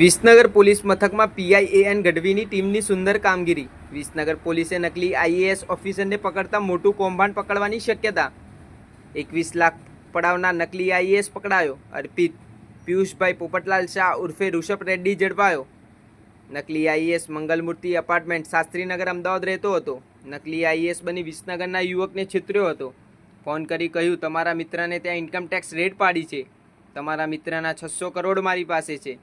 Visnagar police મથકમાં પીઆઈએએન ગઢવીની ટીમની સુંદર કામગીરી. વિસનગર પોલીસે નકલી આઈએએસ ઓફિસરને પકડતા મોટું કૌભાંડ પકડવાની શક્યતા. એકવીસ લાખ પડાવના નકલી આઈએએસ પકડાયો. અર્પિત પિયુષભાઈ પોપટલાલ શાહ ઉર્ફે ઋષભ રેડ્ડી ઝડપાયો નકલી આઈએએસ મંગલમૂર્તિ એપાર્ટમેન્ટ શાસ્ત્રીનગર અમદાવાદ રહેતો હતો. નકલી આઈએએસ બની વિસનગરના યુવકને છેતર્યો હતો. ફોન કરી કહ્યું, તમારા મિત્રને ત્યાં ઇન્કમ ટેક્સ રેડ પાડી છે. તમારા મિત્રના છસો કરોડ મારી પાસે છે.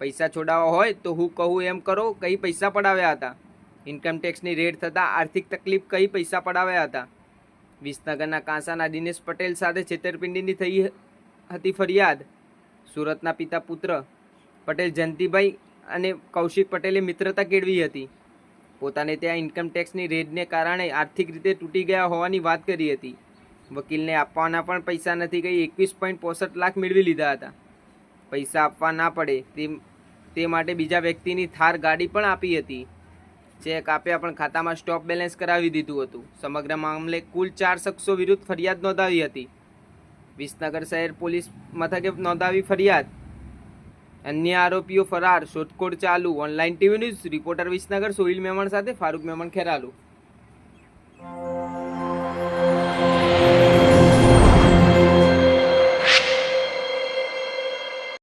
પૈસા છોડાવવા હોય તો હું કહું એમ કરો, કઈ પૈસા પડાવ્યા હતા? ઇન્કમટેક્સની રેડ થતાં આર્થિક તકલીફ કઈ પૈસા પડાવ્યા હતા? વિસનગરના કાંસાના દિનેશ પટેલ સાથે છેતરપિંડીની થઈ હતી ફરિયાદ. સુરતના પિતા પુત્ર પટેલ જયંતિભાઈ અને કૌશિક પટેલે મિત્રતા કેળવી હતી. પોતાને ત્યાં ઇન્કમટેક્સની રેડને કારણે આર્થિક રીતે તૂટી ગયા હોવાની વાત કરી હતી. વકીલને આપવાના પણ પૈસા નથી ગઈ એકવીસ પોસઠ લાખ મેળવી લીધા હતા. પૈસા આપવા ના પડે, તે માટે બીજા વ્યક્તિની થાર ગાડી પણ આપી હતી. ચેક આપ્યા પણ ખાતામાં સ્ટોપ બેલેન્સ કરાવી દીધું હતું. સમગ્ર મામલે કુલ ચાર શખ્સો વિરુદ્ધ ફરિયાદ નોંધાવી હતી. વિસનગર શહેર પોલીસ મથકે નોંધાવી ફરિયાદ. અન્ય આરોપીઓ ફરાર. શોધખોળ ચાલુ. Online TV news. Reporter Visnagar Sohil Memon સાથે ફારૂક મેમણ ખેરાલુ.